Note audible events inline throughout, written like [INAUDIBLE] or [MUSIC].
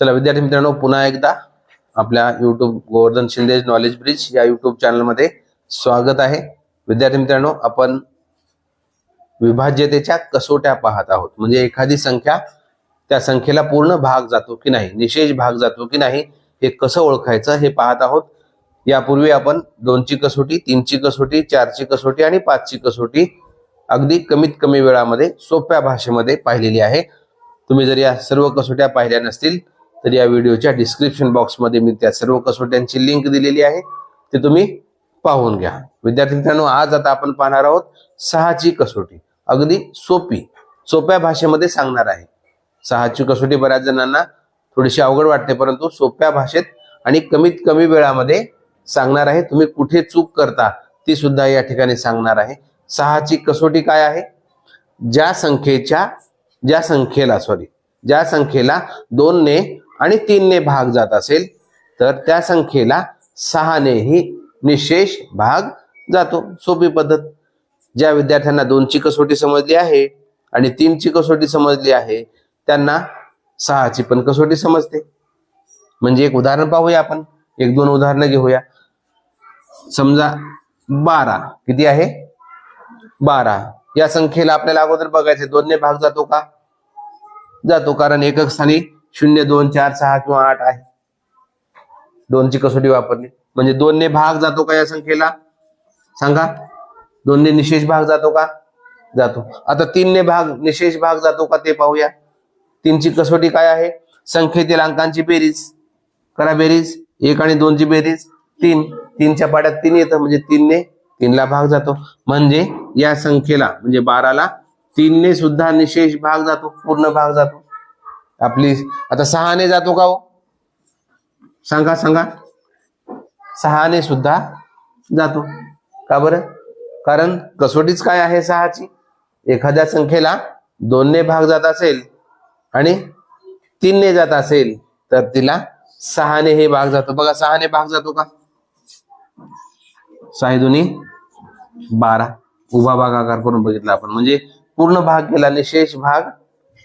चला विद्यार्थी मित्रांनो पुन्हा एकदा आपल्या YouTube Govardhan Shinde knowledge bridge या युट्यूब चॅनलमध्ये स्वागत आहे. विद्यार्थी मित्रांनो आपण विभाज्यतेच्या कसोट्या पाहत आहोत. म्हणजे एखादी संख्या त्या संख्येला पूर्ण भाग जातो की नाही निशेष भाग जातो की नाही हे कसं ओळखायचं हे पाहत आहोत. यापूर्वी आपण दोनची कसोटी तीनची कसोटी चारची कसोटी आणि पाचची कसोटी अगदी कमीत कमी वेळामध्ये सोप्या भाषेमध्ये पाहिलेली आहे. तुम्ही जर या सर्व कसोट्या पाहिल्या नसतील तर या व्हिडिओच्या डिस्क्रिप्शन बॉक्समध्ये मी त्या सर्व कसोट्यांची लिंक दिलेली आहे. ते तुम्ही पाहून घ्या. विद्यार्थी मित्रांनो आज आता आपण पाहणार आहोत सहाची कसोटी. अगदी सोपी सोप्या भाषेमध्ये सांगणार आहे. सहाची कसोटी बऱ्याच जणांना थोडीशी अवघड वाटते परंतु सोप्या भाषेत आणि कमीत कमी वेळामध्ये सांगणार आहे. तुम्ही कुठे चूक करता ती सुद्धा या ठिकाणी सांगणार आहे. सहाची कसोटी काय आहे? ज्या संख्येच्या ज्या संख्येला सॉरी ज्या संख्येला दोनने आणि तीनने भाग जात असेल तर त्या संख्येला सहानेही निशेष भाग जातो. सोपी पद्धत. ज्या विद्यार्थ्यांना दोनची कसोटी समजली आहे आणि तीनची कसोटी समजली आहे त्यांना सहाची पण कसोटी समजते. म्हणजे एक उदाहरण पाहूया आपण. एक दोन उदाहरणं घेऊया. समजा बारा. किती आहे? बारा. या संख्येला आपल्याला अगोदर बघायचे दोनने भाग जातो का? जातो कारण एकक स्थानी शून्य दोन चार सहा किंवा आठ आहे. दोनची कसोटी वापरली. म्हणजे दोनने भाग जातो का या संख्येला? सांगा. दोनने निशेष भाग जातो का? जातो. आता तीनने भाग निशेष भाग जातो का ते पाहूया. तीनची कसोटी काय आहे? संख्येतील अंकांची बेरीज. करा बेरीज. एक आणि दोनची बेरीज. तीन. तीनच्या पाड्यात तीन येतं. म्हणजे तीनने तीनला भाग जातो. म्हणजे या संख्येला म्हणजे बाराला तीनने सुद्धा निशेष भाग जातो. पूर्ण भाग जातो. आपली आता सहाने जातो का हो? सांगा सांगा. सहाने सुद्धा जातो. का बरं? कारण कसोटीच काय आहे सहाची? एखाद्या संख्येला दोनने भाग जात असेल आणि तीनने जात असेल तर तिला सहाने हे भाग जातो. बघा सहाने भाग जातो का? सहा दोन्ही बारा. उभा भागाकार करून बघितला आपण. म्हणजे पूर्ण भाग गेला निशेष भाग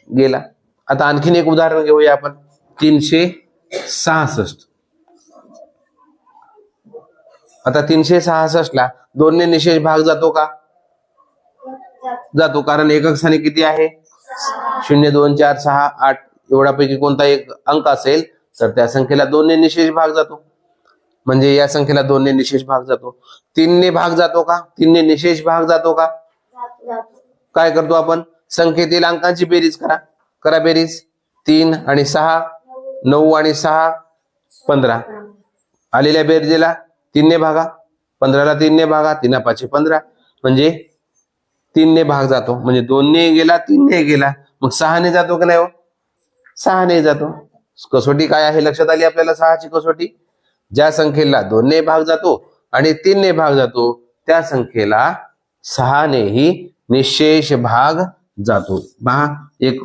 गेला. आता आणखीन एक उदाहरण घेऊया आपण. तीनशे सहासष्ट. आता तीनशे सहासष्ट ला दोनने निशेष भाग जातो का? जातो. कारण एकक स्थानी किती आहे? शून्य दोन चार सहा आठ एवढ्यापैकी कोणता एक अंक असेल तर त्या संख्येला दोनने निशेष भाग जातो. म्हणजे या संख्येला दोनने निशेष भाग जातो. तीनने भाग जातो का? तीनने निशेष भाग जातो का? काय करतो आपण? संख्येतील अंकांची बेरीज करा. करा बेरीज. तीन आणि सहा नऊ आणि सहा पंधरा. आलेल्या बेरजेला तीनने भागा पंधराला तीनने भागा तीन पाचशे पंधरा. म्हणजे तीनने भाग जातो. म्हणजे दोनने गेला तीनने गेला. मग सहाने जातो की नाही हो? सहाने जातो. कसोटी काय आहे? लक्षात आली आपल्याला सहाची कसोटी? ज्या संख्येला दोनने भाग जातो आणि तीनने भाग जातो त्या संख्येला सहानेही निशेष भाग जातो. पहा एक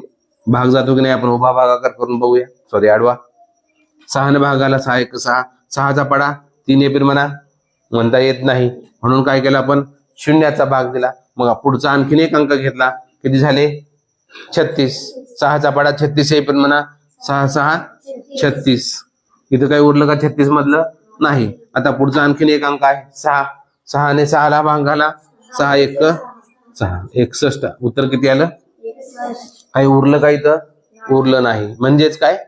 भाग जातो की नाही? आपण उभा भागाकार करून बघूया. सॉरी आडवा. सहाने भागाला सहा एक सहा. सहाचा पडा. तीन एप्रिल म्हणा. म्हणता येत नाही. म्हणून काय केलं आपण? शून्याचा भाग दिला. मग पुढचा आणखीन एक अंक घेतला. किती झाले? छत्तीस. सहाचा पाडा छत्तीस एप्रिल म्हणा. सहा सहा छत्तीस. इथं काही उरलं का छत्तीस मधलं? नाही. आता पुढचा आणखीन एक अंक आहे. सहा. सहाने सहाला भाग घाला सहा एक सहा. एकसष्ट. उत्तर किती आलं? काही उरलं का इथं? उरलं नाही. म्हणजेच काय?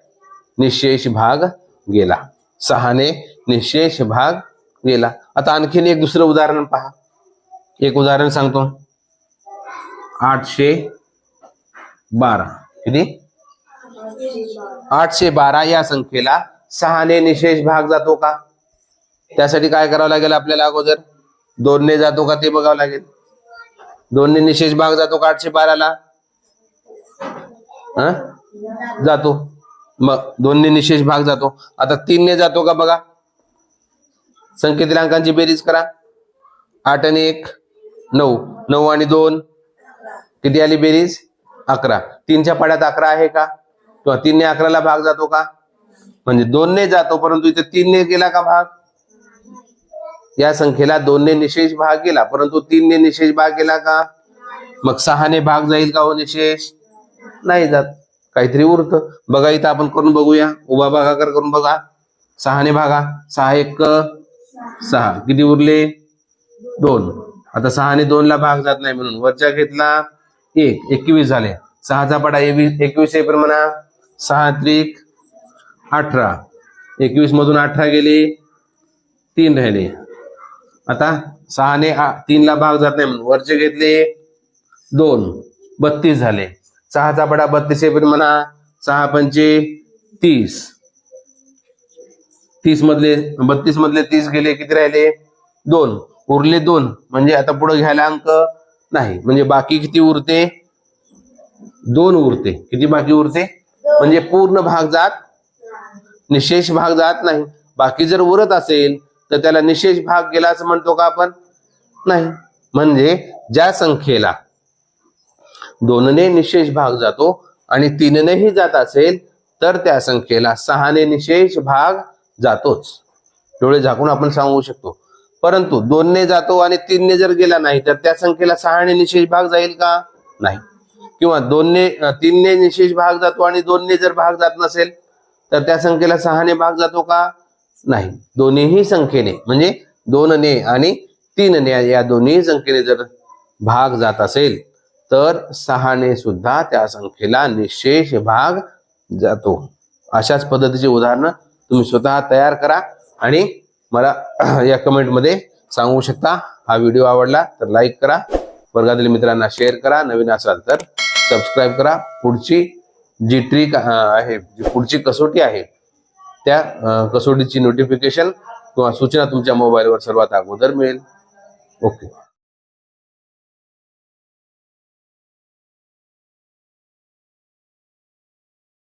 निशेष भाग गेला. सहाने निशेष भाग गेला. आता आणखीन एक दुसरं उदाहरण पहा. एक उदाहरण सांगतो. आठशे बारा. किती? आठशे बारा या संख्येला सहाने निशेष भाग जातो का? त्यासाठी काय करावं लागेल आपल्याला अगोदर? दोनने जातो का ते बघावं लागेल. दोनने निशेष भाग जातो का आठशे बाराला? हा? जातो. मग दोनने निशेष भाग जातो. आता तीनने जातो का बघा? संख्येतील अंकांची बेरीज करा. आठ आणि एक नऊ. नऊ आणि दोन. किती आली बेरीज? अकरा. तीनच्या पाड्यात अकरा आहे का? किंवा तीनने अकराला भाग जातो का? म्हणजे दोनने जातो परंतु इथे तीनने गेला का भाग? या संख्येला दोनने निशेष भाग गेला परंतु तीनने निशेष भाग गेला का? मग सहाने भाग जाईल का हो निशेष? नाही जात. काहीतरी उरतं. बघा इथं आपण करून बघूया. उभा भागाकार करून बघा. सहाने भागा. सहा एक सहा. किती उरले? दोन. आता सहाने दोन ला भाग जात नाही म्हणून. वरच्या घेतला एक. एकवीस झाले. सहाचा पडा एकवीस एकवीस आहे म्हणा. सहा त्रिक अठरा. एकवीस मधून अठरा गेले. तीन राहिले. आता सहाने आ- तीनला भाग जात नाही म्हणून. वरचे घेतले दोन. बत्तीस झाले. सहाचा बडा बत्तीस एप्रिल पण म्हणा सहा पंचे तीस. तीस मधले बत्तीस मधले तीस गेले किती राहिले? दोन. उरले दोन. म्हणजे आता पुढे घ्यायला अंक नाही. म्हणजे बाकी किती उरते? दोन उरते. किती बाकी उरते? म्हणजे पूर्ण भाग जात निशेष भाग जात नाही. बाकी जर उरत असेल तर त्याला निशेष भाग गेला असं म्हणतो का आपण? नाही. म्हणजे ज्या संख्येला दोनने निशेष भाग जातो आणि तीननेही जात असेल तर त्या संख्येला सहाने निशेष भाग जातोच. डोळे झाकून आपण सांगू शकतो. परंतु दोनने जातो आणि तीनने जर गेला नाही तर त्या संख्येला सहाने निशेष भाग जाईल का? नाही. किंवा दोनने तीनने निशेष भाग जातो आणि दोनने जर भाग जात नसेल तर त्या संख्येला सहाने भाग जातो का? नाही. दोन्हीही संख्येने म्हणजे दोनने आणि तीनने या दोन्ही संख्येने जर भाग जात असेल तर सहाने सुद्धा त्या संख्येला निशेष भाग जातो. अशाच पद्धतीची उदाहरणं तुम्ही स्वतः तयार करा आणि मला [CLEARS THROAT] या कमेंटमध्ये सांगू शकता. हा व्हिडिओ आवडला तर लाईक करा. वर्गातील मित्रांना शेअर करा. नवीन असाल तर सबस्क्राईब करा. पुढची जी ट्रिक आहे जी पुढची कसोटी आहे त्या कसोटीची नोटिफिकेशन किंवा सूचना तुमच्या मोबाईलवर सर्वात अगोदर मिळेल. ओके